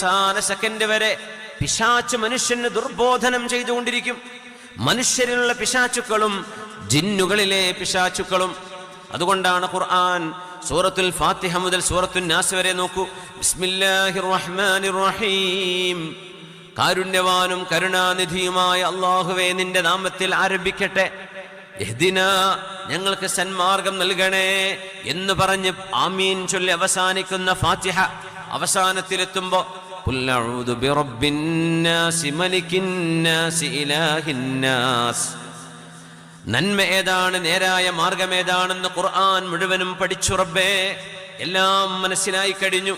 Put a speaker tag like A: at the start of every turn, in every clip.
A: അവസാന സെക്കൻഡ് വരെ പിശാച്ച് മനുഷ്യന് ദുർബോധനം ചെയ്തുകൊണ്ടിരിക്കും. മനുഷ്യരിലുള്ള പിശാച്ചുക്കളും ജിന്നുകളിലെ പിശാച്ചുക്കളും. അതുകൊണ്ടാണ് ഖുർആൻ സൂറത്തുൽ ഫാത്തിഹ മുതൽ സൂറത്തുൽ നാസ് വരെ നോക്കൂ. ബിസ്മില്ലാഹിർ റഹ്മാനിർ റഹീം കാരുണ്യവാനും കരുണാനിധിയുമായ അള്ളാഹുവേ നിന്റെ നാമത്തിൽ ആരംഭിക്കട്ടെ. ഇഹ്ദിന ഞങ്ങൾക്ക് സന്മാർഗം നൽകണേ എന്ന് പറഞ്ഞ് ആമീൻ ചൊല്ലി അവസാനിക്കുന്ന ഫാത്തിഹ അവസാനത്തിലെത്തുമ്പോ الناس ملك الناس إله الناس. നന്മ ഏതാണ് നേരായ മാർഗം ഏതാണെന്ന് ഖുർആൻ മുഴുവനും പഠിച്ചു റബ്ബേ. എല്ലാം മനസ്സിലായി കഴിഞ്ഞു.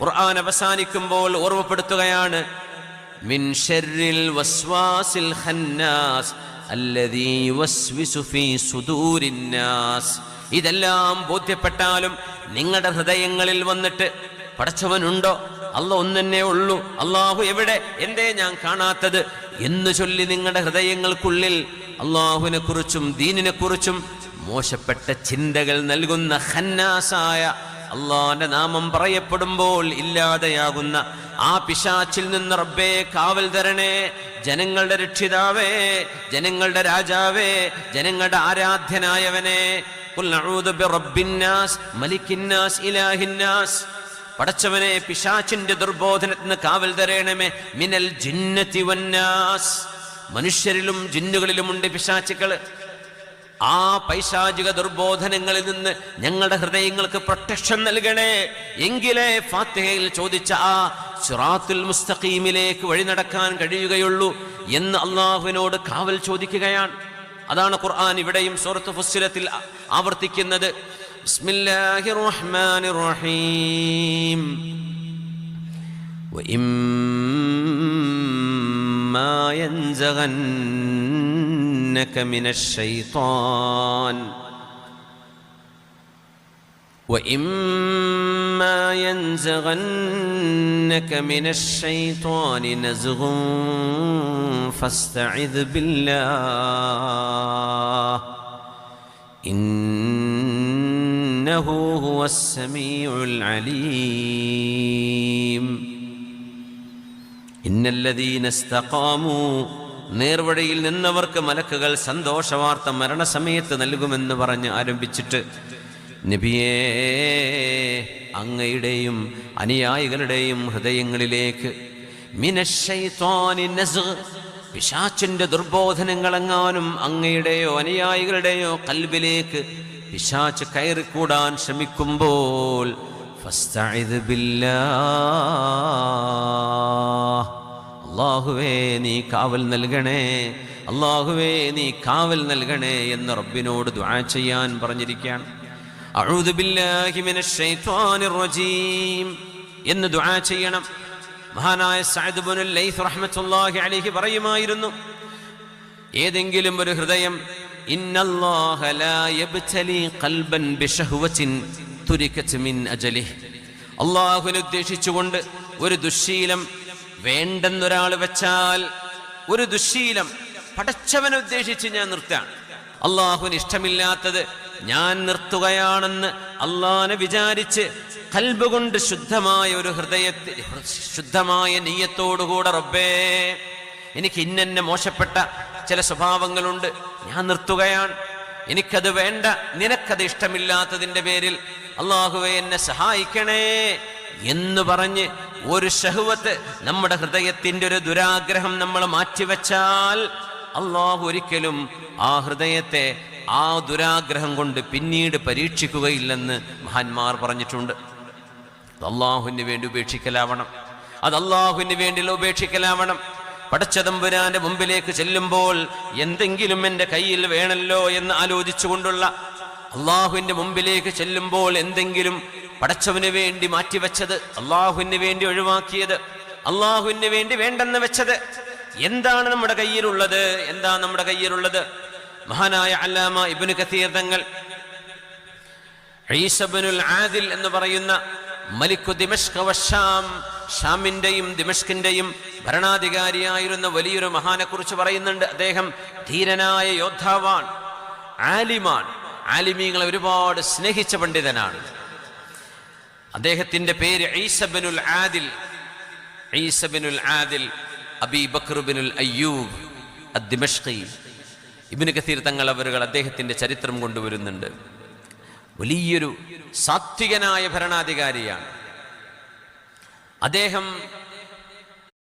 A: ഖുർആൻ അവസാനിക്കുമ്പോൾ ഓർമ്മപ്പെടുത്തുകയാണ് മിൻ വസ്വാസിൽ ഫീ സുദൂരിന്നാസ് ഇതെല്ലാം ബോധ്യപ്പെട്ടാലും നിങ്ങളുടെ ഹൃദയങ്ങളിൽ വന്നിട്ട് പടച്ചവനുണ്ടോ അല്ല ഒന്നെന്നെ ഉള്ളൂ. അള്ളാഹു എവിടെ? എന്തേ ഞാൻ കാണാത്തത്? എന്ന് ചൊല്ലി നിങ്ങളുടെ ഹൃദയങ്ങൾക്കുള്ളിൽ അള്ളാഹുവിനെ കുറിച്ചും ദീനിനെ കുറിച്ചും മോശപ്പെട്ട ചിന്തകൾ നൽകുന്ന ഹന്നാസായ അള്ളാന്റെ നാമം പറയപ്പെടുമ്പോൾ ഇല്ലാതെയാകുന്ന ആ പിശാച്ചിൽ നിന്ന് റബ്ബേ കാവൽ തരണേ ജനങ്ങളുടെ രക്ഷിതാവേ ജനങ്ങളുടെ രാജാവേ ജനങ്ങളുടെ ആരാധ്യനായവനെ. ബിറബ്ബിന്നാസ് മലിക്കിന്നാസ് ഇലാഹിന്നാസ് പടച്ചവനെ പിശാച്ചിന്റെ ദുർബോധനത്തിന് കാവൽ തരേണമേ. മിനൽ ജിന്നത്തി വന്നാസ്. മനുഷ്യരിലും ജിന്നുകളിലുമുണ്ട് പിശാച്ചുക്കൾ ആ പൈശാചിക ദുർബോധനങ്ങളിൽ നിന്ന് ഞങ്ങളുടെ ഹൃദയങ്ങൾക്ക് പ്രൊട്ടക്ഷൻ നൽകണേ. എങ്കിലേ ഫാത്തിഹയിൽ ചോദിച്ച ആ സുറാത്തുൽ മുസ്തഖീമിലേക്ക് വഴി നടക്കാൻ കഴിയുകയുള്ളൂ എന്ന് അള്ളാഹുവിനോട് കാവൽ ചോദിക്കുകയാണ്. അതാണ് ഖുർആൻ ഇവിടെയും സൂറത്ത് ഫുസ്സിലത്തിൽ ആവർത്തിക്കുന്നത്. بسم الله الرحمن الرحيم. وإما ينزغنك من الشيطان. وإما ينزغنك من الشيطان نزغ فاستعذ بالله. إنه هو السميع العليم ഇന്നല്ലദീന ഇസ്തഖാമു നേർവഴിയിൽ നിന്നവർക്ക് മലക്കുകൾ സന്തോഷവാർത്ത മരണസമയത്ത് നൽകുമെന്ന് പറഞ്ഞ് ആരംഭിച്ചിട്ട് നബിയേ അങ്ങയുടെയും അനുയായികളുടെയും ഹൃദയങ്ങളിലേക്ക് മിനശ്ശൈത്വാനി നസ്ഗ് പിശാച്ചിന്റെ ദുർബോധനങ്ങളെങ്ങാനും അങ്ങയുടെയോ അനുയായികളുടെയോ കൽബിലേക്ക് പിശാച്ച് കൂടാൻ ശ്രമിക്കുമ്പോൾ അള്ളാഹുവേ നീ കാവൽ നൽകണേ അള്ളാഹുവേ നീ കാവൽ നൽകണേ എന്ന് റബ്ബിനോട് ദ്വാ ചെയ്യാൻ പറഞ്ഞിരിക്കുകയാണ്. എന്ന് ദുആ ചെയ്യണം. മഹാനായ ലൈത്ത് റഹ്മത്തുള്ളാഹി അലൈഹി പറയുമായിരുന്നു ഏതെങ്കിലും ഒരു ഹൃദയം ഉദ്ദേശിച്ചുകൊണ്ട് ഒരു ദുശ്ശീലം വേണ്ടെന്നൊരാൾ വെച്ചാൽ ഒരു ദുശ്ശീലം പടച്ചവനെ ഉദ്ദേശിച്ച് ഞാൻ നിർത്താൻ അള്ളാഹുവിന് ഇഷ്ടമില്ലാത്തത് ഞാൻ നിർത്തുകയാണെന്ന് അള്ളാഹനെ വിചാരിച്ച് കൽബ് കൊണ്ട് ശുദ്ധമായ ഒരു ഹൃദയത്തിൽ ശുദ്ധമായ നെയ്യത്തോടുകൂടെ റബ്ബേ എനിക്ക് ഇന്നെന്നെ മോശപ്പെട്ട ചില സ്വഭാവങ്ങളുണ്ട്. ഞാൻ നിർത്തുകയാണ്. എനിക്കത് വേണ്ട. നിനക്കത് ഇഷ്ടമില്ലാത്തതിന്റെ പേരിൽ അള്ളാഹുവെ എന്നെ സഹായിക്കണേ എന്ന് പറഞ്ഞ് ഒരു ഷഹുവത്ത് നമ്മുടെ ഹൃദയത്തിന്റെ ഒരു ദുരാഗ്രഹം നമ്മൾ മാറ്റിവെച്ചാൽ അള്ളാഹു ഒരിക്കലും ആ ഹൃദയത്തെ ആ ദുരാഗ്രഹം കൊണ്ട് പിന്നീട് പരീക്ഷിക്കുകയില്ലെന്ന് മഹാന്മാർ പറഞ്ഞിട്ടുണ്ട്. അള്ളാഹുവിന് വേണ്ടി ഉപേക്ഷിക്കലാവണം. അത് അള്ളാഹുവിന് വേണ്ടി ഉപേക്ഷിക്കലാവണം. പടച്ചതമ്പുരാന്റെ മുമ്പിലേക്ക് ചെല്ലുമ്പോൾ എന്തെങ്കിലും എന്റെ കയ്യിൽ വേണല്ലോ എന്ന് ആലോചിച്ചുകൊണ്ടുള്ള അള്ളാഹുവിന്റെ മുമ്പിലേക്ക് ചെല്ലുമ്പോൾ എന്തെങ്കിലും പടച്ചവന് വേണ്ടി മാറ്റിവെച്ചത് അള്ളാഹുവിന് വേണ്ടി ഒഴിവാക്കിയത് അള്ളാഹുവിന് വേണ്ടി വേണ്ടെന്ന് വെച്ചത് എന്താണ് നമ്മുടെ കയ്യിലുള്ളത്? എന്താണ് നമ്മുടെ കയ്യിലുള്ളത്? മഹാനായ അല്ലാമ ഇബ്നു കത്തീർ തങ്ങൾ ഈസബനുൽ ആദിൽ എന്ന് പറയുന്ന മലിക്കു ദിമഷ്ക വശാം ഷാമിന്റെയും ദിമഷ്കിന്റെയും ഭരണാധികാരിയായിരുന്ന വലിയൊരു മഹാനെക്കുറിച്ച് പറയുന്നുണ്ട്. അദ്ദേഹം ധീരനായ യോദ്ധാവാൻ ആലിമാൻ ആലിമീങ്ങളെ ഒരുപാട് സ്നേഹിച്ച പണ്ഡിതനാണ്. അദ്ദേഹത്തിന്റെ പേര് ഐസബിനുൽ ആദിൽ ഈസബിനുൽ ആദിൽ അബി ബക്രുബിനുൽ അയ്യൂബ് അദ്ദിമഷ്കി. ഇബിന് കത്തീർ തങ്ങൾ അവരുകൾ അദ്ദേഹത്തിന്റെ ചരിത്രം കൊണ്ടുവരുന്നുണ്ട്. വലിയൊരു സാത്വികനായ ഭരണാധികാരിയാണ്. അദ്ദേഹം